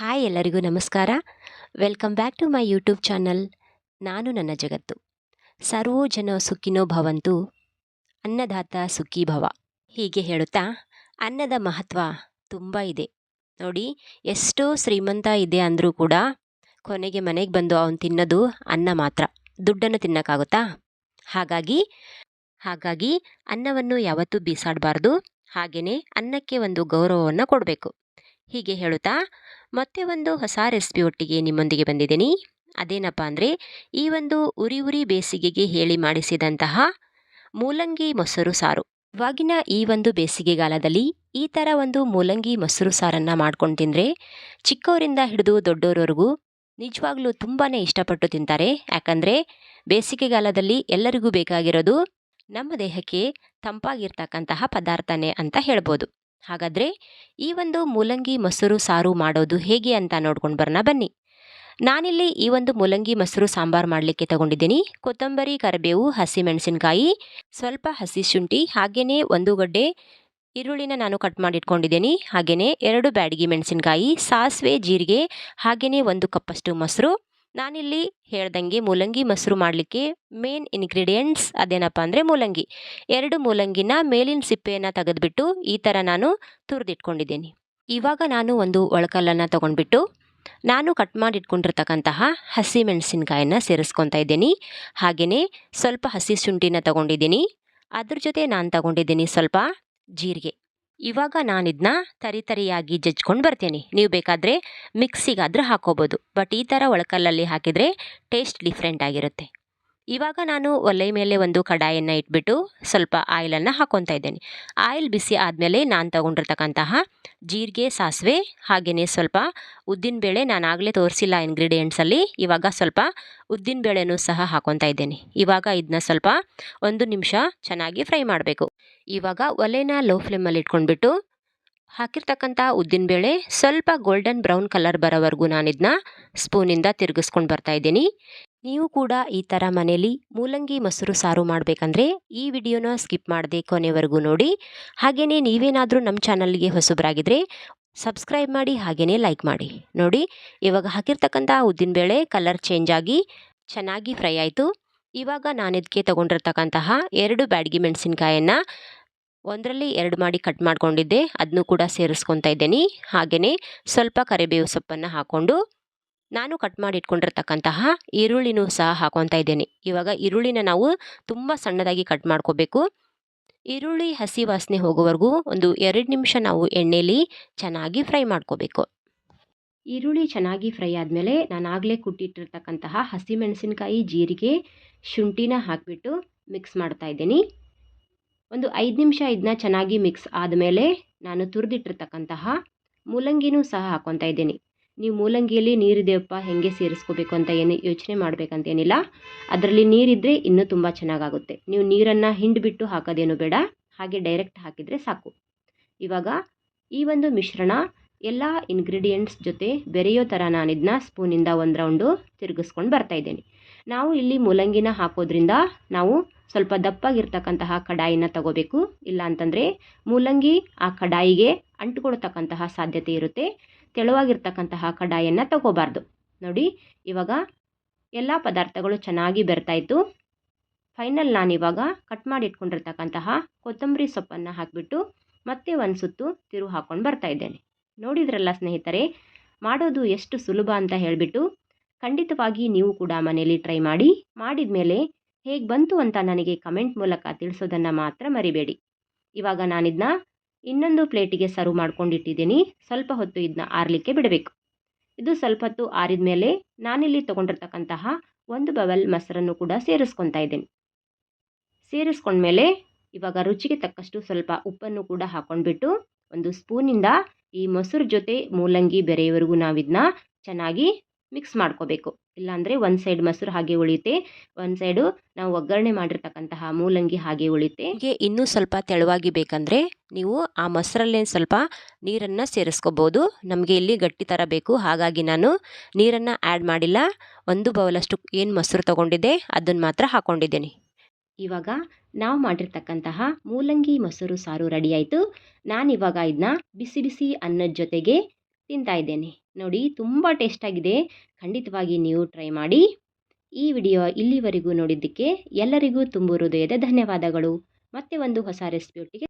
Hi ಎಲ್ಲರಿಗೂ ನಮಸ್ಕಾರ. Welcome back to my YouTube channel ನಾನು ನನ್ನ ಜಗತ್ತು. ಸರ್ವೋ ಜನ ಸುಖಿನೋ ಭವಂತು ಅನ್ನದಾತ ಸುಖಿ ಭವ. ಹೀಗೆ ಹೇಳುತ್ತಾ, ಅನ್ನದ ಮಹತ್ವ ತುಂಬ ಇದೆ. ನೋಡಿ, ಎಷ್ಟೋ ಶ್ರೀಮಂತ ಇದೆ ಅಂದರೂ ಕೂಡ ಕೊನೆಗೆ ಮನೆಗೆ ಬಂದು ಅವನು ತಿನ್ನೋದು ಅನ್ನ ಮಾತ್ರ. ದುಡ್ಡನ್ನು ತಿನ್ನೋಕ್ಕಾಗುತ್ತಾ? ಹಾಗಾಗಿ ಹಾಗಾಗಿ ಅನ್ನವನ್ನು ಯಾವತ್ತೂ ಬೀಸಾಡಬಾರ್ದು. ಹಾಗೆಯೇ ಅನ್ನಕ್ಕೆ ಒಂದು ಗೌರವವನ್ನು ಕೊಡಬೇಕು. ಹೀಗೆ ಹೇಳುತ್ತಾ, ಮತ್ತೆ ಒಂದು ಹೊಸ ರೆಸಿಪಿ ಒಟ್ಟಿಗೆ ನಿಮ್ಮೊಂದಿಗೆ ಬಂದಿದ್ದೀನಿ. ಅದೇನಪ್ಪ ಅಂದರೆ, ಈ ಒಂದು ಉರಿ ಉರಿ ಬೇಸಿಗೆಗೆ ಹೇಳಿ ಮಾಡಿಸಿದಂತಹ ಮೂಲಂಗಿ ಮೊಸರು ಸಾರು. ಇವಾಗಿನ ಈ ಒಂದು ಬೇಸಿಗೆಗಾಲದಲ್ಲಿ ಈ ಥರ ಒಂದು ಮೂಲಂಗಿ ಮೊಸರು ಸಾರನ್ನು ಮಾಡ್ಕೊಂಡು ತಿಂದರೆ ಚಿಕ್ಕವರಿಂದ ಹಿಡಿದು ದೊಡ್ಡವರವರೆಗೂ ನಿಜವಾಗ್ಲೂ ತುಂಬಾ ಇಷ್ಟಪಟ್ಟು ತಿಂತಾರೆ. ಯಾಕಂದರೆ, ಬೇಸಿಗೆಗಾಲದಲ್ಲಿ ಎಲ್ಲರಿಗೂ ಬೇಕಾಗಿರೋದು ನಮ್ಮ ದೇಹಕ್ಕೆ ತಂಪಾಗಿರ್ತಕ್ಕಂತಹ ಪದಾರ್ಥನೇ ಅಂತ ಹೇಳ್ಬೋದು. ಹಾಗಾದರೆ ಈ ಒಂದು ಮೂಲಂಗಿ ಮೊಸರು ಸಾರು ಮಾಡೋದು ಹೇಗೆ ಅಂತ ನೋಡ್ಕೊಂಡು ಬರೋಣ ಬನ್ನಿ. ನಾನಿಲ್ಲಿ ಈ ಒಂದು ಮೂಲಂಗಿ ಮೊಸರು ಸಾಂಬಾರು ಮಾಡಲಿಕ್ಕೆ ತಗೊಂಡಿದ್ದೀನಿ. ಕೊತ್ತಂಬರಿ, ಕರಿಬೇವು, ಹಸಿಮೆಣಸಿನಕಾಯಿ, ಸ್ವಲ್ಪ ಹಸಿ ಶುಂಠಿ ಹಾಗೆಯೇ ಒಂದು ಗಡ್ಡೆ ಈರುಳ್ಳಿನ ನಾನು ಕಟ್ ಮಾಡಿಟ್ಕೊಂಡಿದ್ದೀನಿ. ಹಾಗೆಯೇ ಎರಡು ಬ್ಯಾಡಗಿ ಮೆಣಸಿನಕಾಯಿ, ಸಾಸಿವೆ, ಜೀರಿಗೆ ಹಾಗೆಯೇ ಒಂದು ಕಪ್ಪಷ್ಟು ಮೊಸರು. ನಾನಿಲ್ಲಿ ಹೇಳ್ದಂಗೆ ಮೂಲಂಗಿ ಮೊಸರು ಮಾಡಲಿಕ್ಕೆ ಮೇನ್ ಇನ್ಗ್ರೀಡಿಯೆಂಟ್ಸ್ ಅದೇನಪ್ಪ ಅಂದರೆ ಮೂಲಂಗಿ. ಎರಡು ಮೂಲಂಗಿನ ಮೇಲಿನ ಸಿಪ್ಪೆಯನ್ನು ತೆಗೆದುಬಿಟ್ಟು ಈ ಥರ ನಾನು ತುರಿದಿಟ್ಕೊಂಡಿದ್ದೀನಿ. ಇವಾಗ ನಾನು ಒಂದು ಒಳಕಲ್ಲನ್ನು ತೊಗೊಂಡ್ಬಿಟ್ಟು ನಾನು ಕಟ್ ಮಾಡಿಟ್ಕೊಂಡಿರ್ತಕ್ಕಂತಹ ಹಸಿ ಮೆಣಸಿನ್ಕಾಯನ್ನು ಸೇರಿಸ್ಕೊತಾ ಇದ್ದೀನಿ. ಹಾಗೆಯೇ ಸ್ವಲ್ಪ ಹಸಿ ಶುಂಠಿನ ತಗೊಂಡಿದ್ದೀನಿ. ಅದ್ರ ಜೊತೆ ನಾನು ತಗೊಂಡಿದ್ದೀನಿ ಸ್ವಲ್ಪ ಜೀರಿಗೆ. ಇವಾಗ ನಾನು ತರಿತರಿಯಾಗಿ ತರಿ ತರಿಯಾಗಿ ಜಜ್ಕೊಂಡು ಬರ್ತೀನಿ. ನೀವು ಬೇಕಾದರೆ ಮಿಕ್ಸಿಗಾದರೂ ಹಾಕೋಬೋದು. ಬಟ್ ಈ ಥರ ಒಳಕಲ್ಲಲ್ಲಿ ಹಾಕಿದರೆ ಟೇಸ್ಟ್ ಡಿಫ್ರೆಂಟ್ ಆಗಿರುತ್ತೆ. ಇವಾಗ ನಾನು ಒಲೆ ಮೇಲೆ ಒಂದು ಕಡಾಯನ್ನು ಇಟ್ಬಿಟ್ಟು ಸ್ವಲ್ಪ ಆಯಿಲನ್ನು ಹಾಕ್ಕೊತಾ ಇದ್ದೇನೆ. ಆಯಿಲ್ ಬಿಸಿ ಆದಮೇಲೆ ನಾನು ತಗೊಂಡಿರ್ತಕ್ಕಂತಹ ಜೀರಿಗೆ, ಸಾಸಿವೆ ಹಾಗೆಯೇ ಸ್ವಲ್ಪ ಉದ್ದಿನಬೇಳೆ ನಾನು ಆಗಲೇ ತೋರಿಸಿಲ್ಲ ಇಂಗ್ರೀಡಿಯೆಂಟ್ಸಲ್ಲಿ ಇವಾಗ ಸ್ವಲ್ಪ ಉದ್ದಿನಬೇಳೆನೂ ಸಹ ಹಾಕೊತಾ ಇದ್ದೇನೆ. ಇವಾಗ ಇದನ್ನ ಸ್ವಲ್ಪ ಒಂದು ನಿಮಿಷ ಚೆನ್ನಾಗಿ ಫ್ರೈ ಮಾಡಬೇಕು. ಇವಾಗ ಒಲೆನ ಲೋ ಫ್ಲೇಮಲ್ಲಿ ಇಟ್ಕೊಂಡ್ಬಿಟ್ಟು ಹಾಕಿರ್ತಕ್ಕಂಥ ಉದ್ದಿನಬೇಳೆ ಸ್ವಲ್ಪ ಗೋಲ್ಡನ್ ಬ್ರೌನ್ ಕಲರ್ ಬರೋವರೆಗೂ ನಾನು ಇದನ್ನ ಸ್ಪೂನಿಂದ ತಿರುಗಿಸ್ಕೊಂಡು ಬರ್ತಾ ಇದ್ದೀನಿ. ನೀವು ಕೂಡ ಈ ಥರ ಮನೇಲಿ ಮೂಲಂಗಿ ಮೊಸರು ಸಾರು ಮಾಡಬೇಕಂದ್ರೆ ಈ ವಿಡಿಯೋನ ಸ್ಕಿಪ್ ಮಾಡದೆ ಕೊನೆವರೆಗೂ ನೋಡಿ. ಹಾಗೆಯೇ ನೀವೇನಾದರೂ ನಮ್ಮ ಚಾನಲ್ಗೆ ಹೊಸಬರಾಗಿದ್ರೆ ಸಬ್ಸ್ಕ್ರೈಬ್ ಮಾಡಿ ಹಾಗೆಯೇ ಲೈಕ್ ಮಾಡಿ. ನೋಡಿ, ಇವಾಗ ಹಾಕಿರ್ತಕ್ಕಂಥ ಉದ್ದಿನಬೇಳೆ ಕಲರ್ ಚೇಂಜ್ ಆಗಿ ಚೆನ್ನಾಗಿ ಫ್ರೈ ಆಯಿತು. ಇವಾಗ ನಾನು ಇದಕ್ಕೆ ತೊಗೊಂಡಿರ್ತಕ್ಕಂತಹ ಎರಡು ಬ್ಯಾಡಗಿ ಮೆಣಸಿನ್ಕಾಯನ್ನು ಒಂದರಲ್ಲಿ ಎರಡು ಮಾಡಿ ಕಟ್ ಮಾಡ್ಕೊಂಡಿದ್ದೆ. ಅದನ್ನು ಕೂಡ ಸೇರಿಸ್ಕೊತಾ ಇದ್ದೀನಿ. ಹಾಗೆಯೇ ಸ್ವಲ್ಪ ಕರಿಬೇವು ಸೊಪ್ಪನ್ನು ಹಾಕ್ಕೊಂಡು ನಾನು ಕಟ್ ಮಾಡಿ ಇಟ್ಕೊಂಡಿರ್ತಕ್ಕಂತಹ ಈರುಳ್ಳಿನೂ ಸಹ ಹಾಕೊತಾ ಇದ್ದೇನೆ. ಇವಾಗ ಈರುಳ್ಳಿನ ನಾವು ತುಂಬ ಸಣ್ಣದಾಗಿ ಕಟ್ ಮಾಡ್ಕೋಬೇಕು. ಈರುಳ್ಳಿ ಹಸಿ ವಾಸನೆ ಹೋಗೋವರೆಗೂ ಒಂದು ಎರಡು ನಿಮಿಷ ನಾವು ಎಣ್ಣೆಲಿ ಚೆನ್ನಾಗಿ ಫ್ರೈ ಮಾಡ್ಕೋಬೇಕು. ಈರುಳ್ಳಿ ಚೆನ್ನಾಗಿ ಫ್ರೈ ಆದಮೇಲೆ ನಾನು ಆಗಲೇ ಕುಟ್ಟಿಟ್ಟಿರ್ತಕ್ಕಂತಹ ಹಸಿಮೆಣಸಿನಕಾಯಿ ಜೀರಿಗೆ, ಶುಂಠಿನ ಹಾಕಿಬಿಟ್ಟು ಮಿಕ್ಸ್ ಮಾಡ್ತಾ ಇದ್ದೀನಿ. ಒಂದು ಐದು ನಿಮಿಷ ಇದನ್ನ ಚೆನ್ನಾಗಿ ಮಿಕ್ಸ್ ಆದಮೇಲೆ ನಾನು ತುರಿದಿಟ್ಟಿರ್ತಕ್ಕಂತಹ ಮೂಲಂಗಿನೂ ಸಹ ಹಾಕ್ಕೊತಾ ಇದ್ದೀನಿ. ನೀವು ಮೂಲಂಗಿಯಲ್ಲಿ ನೀರಿದೆಯಪ್ಪ, ಹೇಗೆ ಸೇರಿಸ್ಕೋಬೇಕು ಅಂತ ಏನು ಯೋಚನೆ ಮಾಡಬೇಕಂತೇನಿಲ್ಲ. ಅದರಲ್ಲಿ ನೀರಿದ್ದರೆ ಇನ್ನೂ ತುಂಬ ಚೆನ್ನಾಗಾಗುತ್ತೆ. ನೀವು ನೀರನ್ನು ಹಿಂಡಿಬಿಟ್ಟು ಹಾಕೋದೇನು ಬೇಡ, ಹಾಗೆ ಡೈರೆಕ್ಟ್ ಹಾಕಿದರೆ ಸಾಕು. ಇವಾಗ ಈ ಒಂದು ಮಿಶ್ರಣ ಎಲ್ಲ ಇಂಗ್ರೀಡಿಯೆಂಟ್ಸ್ ಜೊತೆ ಬೆರೆಯೋ ಥರ ನಾನು ಇದನ್ನ ಸ್ಪೂನಿಂದ ಒಂದು ರೌಂಡು ತಿರುಗಿಸ್ಕೊಂಡು ಬರ್ತಾಯಿದ್ದೀನಿ ನಾವು ಇಲ್ಲಿ ಮೂಲಂಗಿನ ಹಾಕೋದ್ರಿಂದ ನಾವು ಸ್ವಲ್ಪ ದಪ್ಪಾಗಿರ್ತಕ್ಕಂತಹ ಕಡಾಯಿನ ತಗೋಬೇಕು. ಇಲ್ಲ ಅಂತಂದರೆ ಮೂಲಂಗಿ ಆ ಕಡಾಯಿಗೆ ಅಂಟುಕೊಳ್ತಕ್ಕಂತಹ ಸಾಧ್ಯತೆ ಇರುತ್ತೆ. ತೆಳುವಾಗಿರ್ತಕ್ಕಂತಹ ಕಡಾಯನ್ನು ತಗೋಬಾರ್ದು. ನೋಡಿ, ಇವಾಗ ಎಲ್ಲ ಪದಾರ್ಥಗಳು ಚೆನ್ನಾಗಿ ಬೆರ್ತಾಯಿತ್ತು ಫೈನಲ್ ನಾನಿವಾಗ ಕಟ್ ಮಾಡಿ ಇಟ್ಕೊಂಡಿರ್ತಕ್ಕಂತಹ ಕೊತ್ತಂಬರಿ ಸೊಪ್ಪನ್ನು ಹಾಕಿಬಿಟ್ಟು ಮತ್ತೆ ಒಂದು ಸುತ್ತು ತಿರು ಹಾಕ್ಕೊಂಡು ಬರ್ತಾ ಇದ್ದೇನೆ. ನೋಡಿದ್ರಲ್ಲ ಸ್ನೇಹಿತರೆ, ಮಾಡೋದು ಎಷ್ಟು ಸುಲಭ ಅಂತ ಹೇಳಿಬಿಟ್ಟು ಖಂಡಿತವಾಗಿ ನೀವು ಕೂಡ ಮನೆಯಲ್ಲಿ ಟ್ರೈ ಮಾಡಿ. ಮಾಡಿದ ಮೇಲೆ ಹೇಗೆ ಬಂತು ಅಂತ ನನಗೆ ಕಮೆಂಟ್ ಮೂಲಕ ತಿಳಿಸೋದನ್ನು ಮಾತ್ರ ಮರಿಬೇಡಿ. ಇವಾಗ ನಾನಿದನ್ನ ಇನ್ನೊಂದು ಪ್ಲೇಟಿಗೆ ಸರ್ವ್ ಮಾಡ್ಕೊಂಡಿಟ್ಟಿದ್ದೀನಿ. ಸ್ವಲ್ಪ ಹೊತ್ತು ಇದನ್ನ ಆರಲಿಕ್ಕೆ ಬಿಡಬೇಕು. ಇದು ಸ್ವಲ್ಪ ಹೊತ್ತು ಆರಿದ ಮೇಲೆ ನಾನಿಲ್ಲಿ ತಗೊಂಡಿರ್ತಕ್ಕಂತಹ ಒಂದು ಬವಲ್ ಮೊಸರನ್ನು ಕೂಡ ಸೇರಿಸ್ಕೊತಾ ಇದ್ದೀನಿ. ಸೇರಿಸ್ಕೊಂಡ್ಮೇಲೆ ಇವಾಗ ರುಚಿಗೆ ತಕ್ಕಷ್ಟು ಸ್ವಲ್ಪ ಉಪ್ಪನ್ನು ಕೂಡ ಹಾಕೊಂಡ್ಬಿಟ್ಟು ಒಂದು ಸ್ಪೂನಿಂದ ಈ ಮೊಸರು ಜೊತೆ ಮೂಲಂಗಿ ಬೆರೆಯವರೆಗೂ ನಾವಿದನ್ನ ಚೆನ್ನಾಗಿ ಮಿಕ್ಸ್ ಮಾಡ್ಕೋಬೇಕು. ಇಲ್ಲಾಂದರೆ ಒಂದು ಸೈಡ್ ಮೊಸರು ಹಾಗೆ ಉಳಿಯುತ್ತೆ. ಒಂದು ಸೈಡು ನಾವು ಒಗ್ಗರಣೆ ಮಾಡಿರ್ತಕ್ಕಂತಹ ಮೂಲಂಗಿ ಹಾಗೆ ಉಳಿಯುತ್ತೆ. ಹೀಗೆ ಇನ್ನೂ ಸ್ವಲ್ಪ ತೆಳುವಾಗಿ ಬೇಕಂದರೆ ನೀವು ಆ ಮೊಸರಲ್ಲೇ ಸ್ವಲ್ಪ ನೀರನ್ನು ಸೇರಿಸ್ಕೋಬೋದು. ನಮಗೆ ಇಲ್ಲಿ ಗಟ್ಟಿ ಥರ ಬೇಕು. ಹಾಗಾಗಿ ನಾನು ನೀರನ್ನು ಆ್ಯಡ್ ಮಾಡಿಲ್ಲ. ಒಂದು ಬೌಲಷ್ಟು ಏನು ಮೊಸರು ತೊಗೊಂಡಿದ್ದೆ ಅದನ್ನು ಮಾತ್ರ ಹಾಕ್ಕೊಂಡಿದ್ದೀನಿ ಇವಾಗ ನಾವು ಮಾಡಿರ್ತಕ್ಕಂತಹ ಮೂಲಂಗಿ ಮೊಸರು ಸಾರು ರೆಡಿ ನಾನು ನಾನಿವಾಗ ಇದನ್ನ ಬಿಸಿ ಬಿಸಿ ಅನ್ನದ ಜೊತೆಗೆ ತಿಂತಾ ಇದ್ದೇನೆ. ನೋಡಿ ತುಂಬ ಟೇಸ್ಟಾಗಿದೆ ಖಂಡಿತವಾಗಿ ನೀವು ಟ್ರೈ ಮಾಡಿ. ಈ ವಿಡಿಯೋ ಇಲ್ಲಿವರೆಗೂ ನೋಡಿದ್ದಕ್ಕೆ ಎಲ್ಲರಿಗೂ ತುಂಬು ಹೃದಯದ ಧನ್ಯವಾದಗಳು. ಮತ್ತೆ ಒಂದು ಹೊಸ ರೆಸಿಪಿಯೊಟ್ಟಿಗೆ